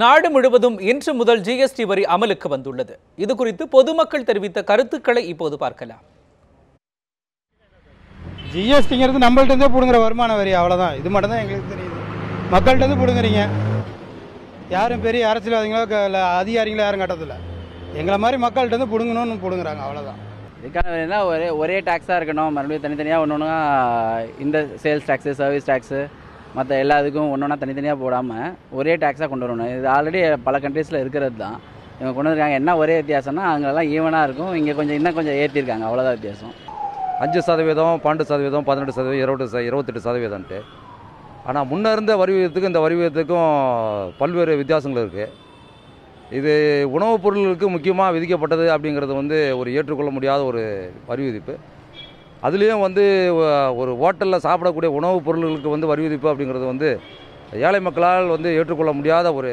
நாடு முழுவதும் இன்று முதல் ஜிஎஸ்டி வரி அமலுக்கு வந்துள்ளது. இது குறித்து பொதுமக்கள் தெரிவித்த கருத்துக்களை இப்போது பார்க்கலாம். ஜிஎஸ்டிங்கிறது நம்மள்ட்ட இருந்தே பிடுங்குற வருமான வரி அவ்வளோதான் இது மட்டும் தான் எங்களுக்கு தெரியுது. மக்கள்கிட்ட இருந்து பிடுங்குறீங்க. யாரும் பெரிய அரசியல்வாதிகளோ இல்ல அதிகாரிகளோ யாரும் கட்டதில்ல. எங்களை மாதிரி மக்கள்கிட்ட இருந்து பிடுங்கணும்னு பிடுங்குறாங்க அவ்வளோதான் இதுக்கான ஒரே ஒரே டேக்ஸாக இருக்கணும். மறுபடியும் தனித்தனியாக ஒன்று ஒன்றா இந்த சேல்ஸ் டேக்ஸு சர்வீஸ் டேக்ஸு மற்ற எல்லா இதுக்கும் ஒன்று ஒன்றா தனித்தனியாக போடாமல் ஒரே டேக்ஸாக கொண்டு வரணும். இது ஆல்ரெடி பல கண்ட்ரீஸில் இருக்கிறது தான். இவங்க கொண்டு வந்திருக்காங்க. என்ன ஒரே வித்தியாசம்னா அங்கெல்லாம் ஈவனாக இருக்கும். இங்கே கொஞ்சம் இன்னும் கொஞ்சம் ஏற்றிருக்காங்க அவ்வளோதான் வித்தியாசம். அஞ்சு சதவீதம் பன்னெண்டு சதவீதம் பதினெட்டு சதவீதம் இருபது ச இருபத்தெட்டு சதவீதம்ட்டு ஆனால் முன்னே இருந்த வரி விகிதத்துக்கும் இந்த வரி விகிதத்துக்கும் பல்வேறு வித்தியாசங்கள் இருக்குது இது உணவுப் பொருள்களுக்கு முக்கியமாக விதிக்கப்பட்டது அப்படிங்கிறது வந்து ஒரு ஏற்றுக்கொள்ள முடியாத ஒரு வரி விதிப்பு. அதுலேயும் வந்து ஒரு ஹோட்டலில் சாப்பிடக்கூடிய உணவுப் பொருட்களுக்கு வந்து வரி விதிப்பு அப்படிங்கிறது வந்து ஏழை மக்களால் வந்து ஏற்றுக்கொள்ள முடியாத ஒரு